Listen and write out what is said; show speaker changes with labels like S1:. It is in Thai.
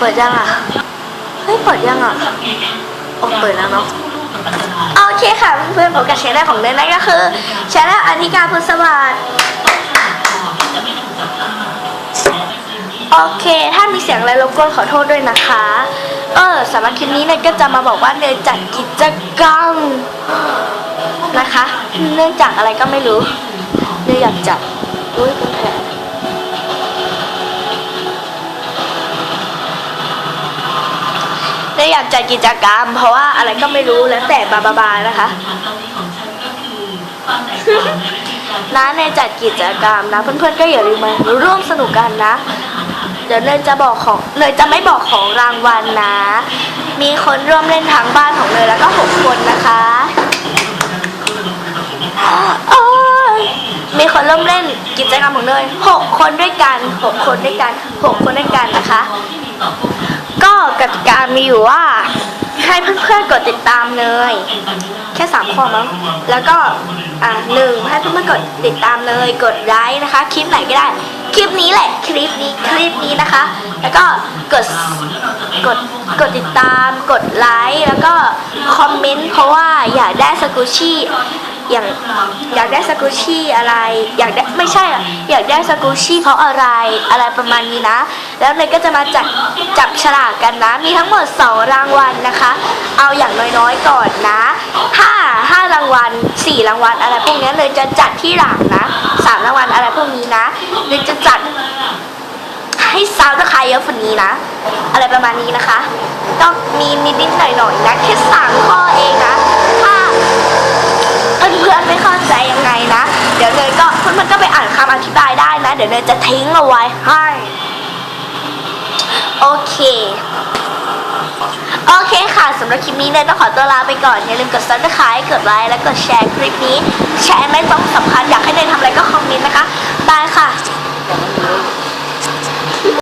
S1: เปิดยังอะ เฮ้ย เปิดยังอะโอ้เปิดแล้วเนาะโอเคค่ะเพื่อนๆผมกับชแนลของเนยนั่นก็คือชแนลอธิการพุทธสวัสดิ์โอเค ถ้ามีเสียงอะไรรบกวนขอโทษด้วยนะคะ เออสำหรับคลิปนี้เนยก็จะมาบอกว่าเนยจัดกิจกรรมนะคะ เนื่องจากอะไรก็ไม่รู้ เนยอยากจัดอุ้ยคุณแผล อยากจัดกิจกรรม เพราะว่าอะไรก็ไม่รู้แล้วแต่บาบาบานะคะนะเนจัดกิจกรรมนะ เพื่อนๆก็อย่าลืมมาร่วมสนุกกันนะ เดี๋ยวเนยจะบอกของเนยจะไม่บอกของรางวัลนะ มีคนร่วมเล่นทางบ้านของเนยแล้วก็หกคนนะคะมีคนร่วมเล่นกิจกรรมของเนยหกคนด้วยกันหกคนด้วยกันหกคนด้วยกันนะคะ ก็กติกามีอยู่ว่า ให้เพื่อนๆกดติดตามเนยแค่สามข้อมั้งแล้วก็อ่าหนึ่งให้เพื่อนๆกดติดตามเลย กดไลค์นะคะ คลิปไหนก็ได้ คลิปนี้แหละ คลิปนี้คลิปนี้นะคะ แล้วก็กดกดกดติดตาม กดไลค์แล้วก็คอมเมนต์เพราะว่าอยากได้สกูชี่ อย่างอยากได้สกูชี่อะไร อยากได้ไม่ใช่อะอยากได้สกูชี่เพราะอะไรอะไรประมาณนี้นะ แล้วเนยก็จะมาจัดจับฉลากกันนะ มีทั้งหมดสองรางวัลนะคะ เอาอย่างน้อยๆก่อนนะถ้าห้ารางวัลสี่รางวัลอะไรพวกนี้เลยจะจัดที่หลังนะสามรางวัลอะไรพวกนี้นะเลยจะจัดให้ซาวด์ราคาเยอะฝันนี้นะ อะไรประมาณนี้นะคะก็มีนิดๆหน่อยๆนะ ดี๋ยวเนยจะทิ้งเอาไว้ให้ โอเค โอเคค่ะสำหรับคลิปนี้เนยต้องขอตัวลาไปก่อน อย่าลืมกดซับสไครต์กดไลค์และกดแชร์คลิปนี้ แชร์ไม่ต้องสำคัญอยากให้เนยทำอะไรก็